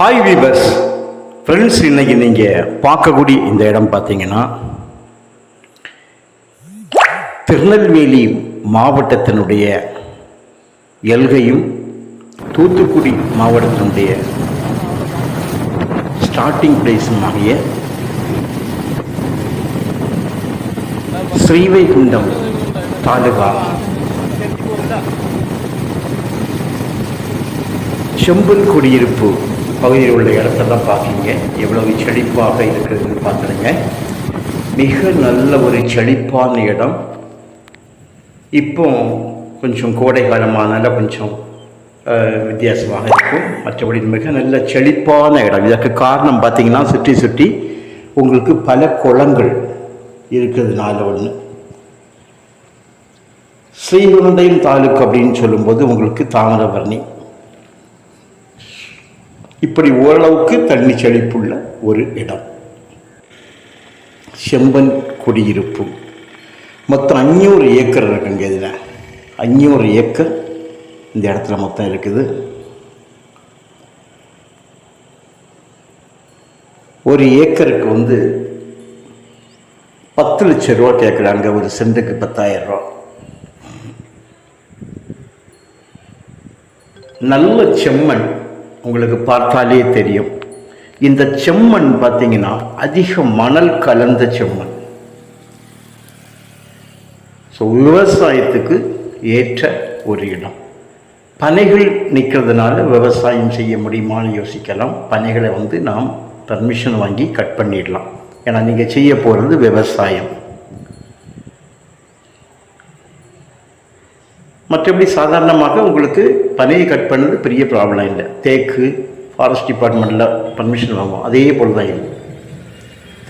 Hi viewers friends இன்னைக்கு நீங்கள் பார்க்கக்கூடிய இந்த இடம் பார்த்தீங்கன்னா திருநெல்வேலி மாவட்டத்தினுடைய எல்கையும் தூத்துக்குடி மாவட்டத்தினுடைய ஸ்டார்டிங் பிளேஸுமாகிய ஸ்ரீவைகுண்டம் தாலுகா. செம்பல் குடியிருப்பு பகுதியில் உள்ள இடத்தெல்லாம் பார்க்கிங்க எவ்வளவு செழிப்பாக இருக்கிறதுன்னு பார்த்துடுங்க. மிக நல்ல ஒரு செழிப்பான இடம். இப்போ கொஞ்சம் கோடை காலமானால கொஞ்சம் வித்தியாசமாக இருக்கும். மற்றபடி மிக நல்ல செழிப்பான இடம். இதற்கு காரணம் பார்த்திங்கன்னா சுற்றி சுற்றி உங்களுக்கு பல குளங்கள் இருக்கிறதுனால ஒன்று ஸ்ரீகுண்டையும் தாலுக்கு அப்படின்னு சொல்லும்போது உங்களுக்கு தாமிரபரணி. இப்படி ஓரளவுக்கு தண்ணி செழிப்புள்ள ஒரு இடம். செம்பன் குடியிருப்பு. மொத்தம் அஞ்சூறு ஏக்கர் இருக்குங்க இதில். அஞ்சூறு ஏக்கர் இந்த இடத்துல மொத்தம் இருக்குது. ஒரு ஏக்கருக்கு வந்து பத்து லட்சம் ரூபா கேட்குறாங்க ஒரு சென்ட்டுக்கு பத்தாயிரம் ரூபா. நல்ல செம்மண். உங்களுக்கு பார்த்தாலே தெரியும். இந்த செம்மண் பார்த்தீங்கன்னா அதிக மணல் கலந்த செம்மண். ஸோ விவசாயத்துக்கு ஏற்ற ஒரு இடம். பனைகள் நிற்கிறதுனால விவசாயம் செய்ய முடியுமான்னு யோசிக்கலாம். பனைகளை வந்து நாம் பர்மிஷன் வாங்கி கட் பண்ணிடலாம். ஏன்னா நீங்கள் செய்ய போகிறது விவசாயம். மற்றபடி சாதாரணமாக உங்களுக்கு பனையை கட் பண்ணது பெரிய ப்ராப்ளம் இல்லை. தேக்கு ஃபாரஸ்ட் டிபார்ட்மெண்ட்டில் பர்மிஷன் வாங்குவோம். அதே போல் தான் இது.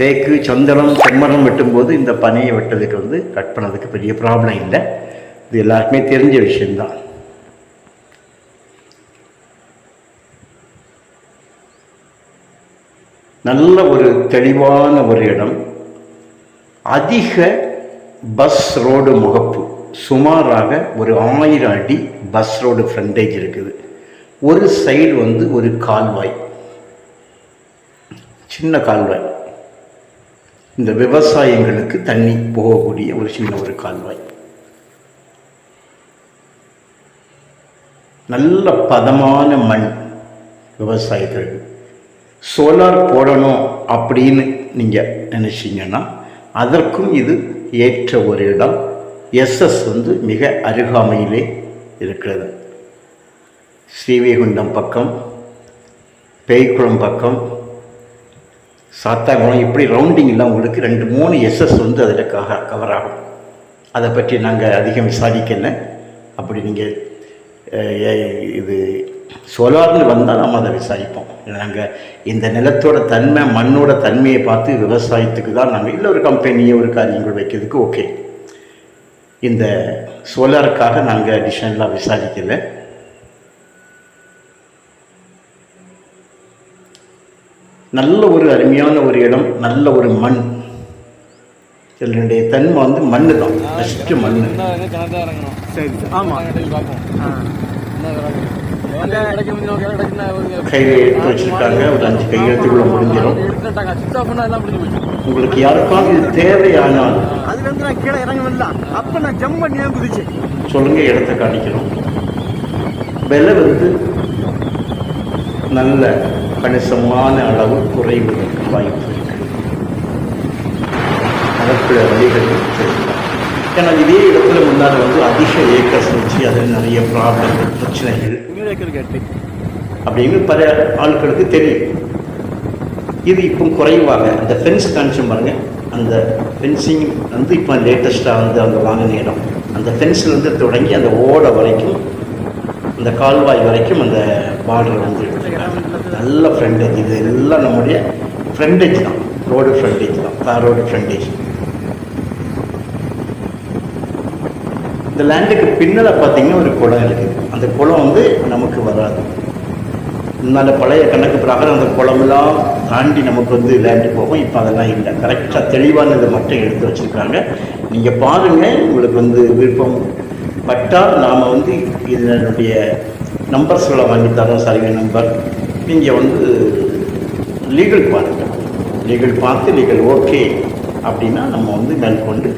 தேக்கு சந்தனம் செம்மரம் வெட்டும்போது இந்த பனையை வெட்டதுக்கு வந்து கட் பண்ணதுக்கு பெரிய ப்ராப்ளம் இல்லை. இது எல்லாருக்குமே தெரிஞ்ச விஷயந்தான் நல்ல ஒரு தெளிவான ஒரு இடம். அதிக பஸ் ரோடு முகப்பு. சுமாராக ஒரு ஆயிரம் அடி பஸ் ரோடு ஃப்ரண்டேஜ் இருக்குது. ஒரு சைடு வந்து ஒரு கால்வாய். சின்ன கால்வாய். இந்த விவசாயங்களுக்கு தண்ணி போகக்கூடிய ஒரு சின்ன ஒரு கால்வாய். நல்ல பதமான மண் விவசாயத்திற்கு சோலார் போடணும் அப்படின்னு நீங்கள் நினச்சிங்கன்னா அதற்கும் இது ஏற்ற ஒரு இடம். எஸ்எஸ் வந்து மிக அருகாமையிலே இருக்கிறது. ஸ்ரீவைகுண்டம் பக்கம் பேய்க்குளம் பக்கம் சாத்தாங்குளம் இப்படி ரவுண்டிங்கில் உங்களுக்கு ரெண்டு மூணு எஸ்எஸ் வந்து அதில் கக கவர் ஆகும். அதை பற்றி நாங்கள் அதிகம் விசாரிக்கல. அப்படி நீங்கள் இது சோலார்னு வந்தால் நாம் அதை விசாரிப்போம். நாங்கள் இந்த நிலத்தோட தன்மை மண்ணோட தன்மையை பார்த்து விவசாயத்துக்கு தான் நாங்கள் இல்லை ஒரு கம்பெனியை ஒரு காரியங்கள் வைக்கிறதுக்கு ஓகே இந்த சோலாருக்காக நாங்கள் அடிஷனலாக விசாரிக்கல. நல்ல ஒரு அருமையான ஒரு இடம் நல்ல ஒரு மண். இதனுடைய தன்மை வந்து மண்ணு. தான் ஃபஸ்ட்டு மண் சரி ஆமாம் கையில் எடுத்து வச்சிருக்காங்க ஒரு அஞ்சு கையெழுத்துக்குள்ள முடிஞ்சிடும். உங்களுக்கு யாருக்காவது இது தேவையானால் அதுல இருந்து நான் கீழே இறங்கணும்ல அப்ப நான் ஜம்ப் பண்ணி தான் குதிச்சேன் சொல்லுங்க இடத்த காணிக்கணும் விலை வந்து நல்ல கணிசமான அளவு குறைவதற்கு வாய்ப்பு இருக்கு. அதற்குள்ள வழிகள் ஏன்னா இதே இடத்துல முன்னால் வந்து அதிக ஏக்கர்ஸ் வச்சு அதில் நிறைய ப்ராப்ளங்கள் பிரச்சனைகள் நூறு ஏக்கர் அப்படின்னு பல ஆட்களுக்கு தெரியும். இது இப்போ குறைவாக அந்த ஃபென்ஸ் காமிச்சோம் பாருங்க. அந்த ஃபென்சிங் வந்து இப்போ லேட்டஸ்ட்டாக வந்து அந்த வாங்கின இடம். அந்த ஃபென்ஸ்லேருந்து தொடங்கி அந்த ஓடை வரைக்கும் அந்த கால்வாய் வரைக்கும் அந்த பார்டர் வந்து எடுத்துருக்காங்க நல்ல ஃப்ரெண்டேஜ் இது எல்லாம் நம்முடைய ஃப்ரெண்டேஜ் தான். ரோடு ஃப்ரெண்டேஜ் தான். தார் ரோடு ஃப்ரெண்டேஜ் இந்த லேண்டுக்கு பின்னால் பார்த்தீங்கன்னா ஒரு குளம் இருக்குது அந்த குளம் வந்து நமக்கு வராது. நல்ல பழைய கணக்கு பிரகாரம் அந்த குளமெல்லாம் தாண்டி நமக்கு வந்து லேண்டு போகும். இப்போ அதெல்லாம் இல்லை. கரெக்டாக தெளிவானது மட்டும் எடுத்து வச்சுருக்காங்க. நீங்கள் பாருங்கள் உங்களுக்கு வந்து விருப்பம் பட்டால் நாம் வந்து இதனுடைய நம்பர்ஸ்களை வாங்கி தரோம் சர்வே நம்பர் நீங்கள் வந்து லீகல் பாருங்கள் லீகல் பார்த்து லீகல் ஓகே அப்படின்னா நம்ம வந்து மேற்கொண்டு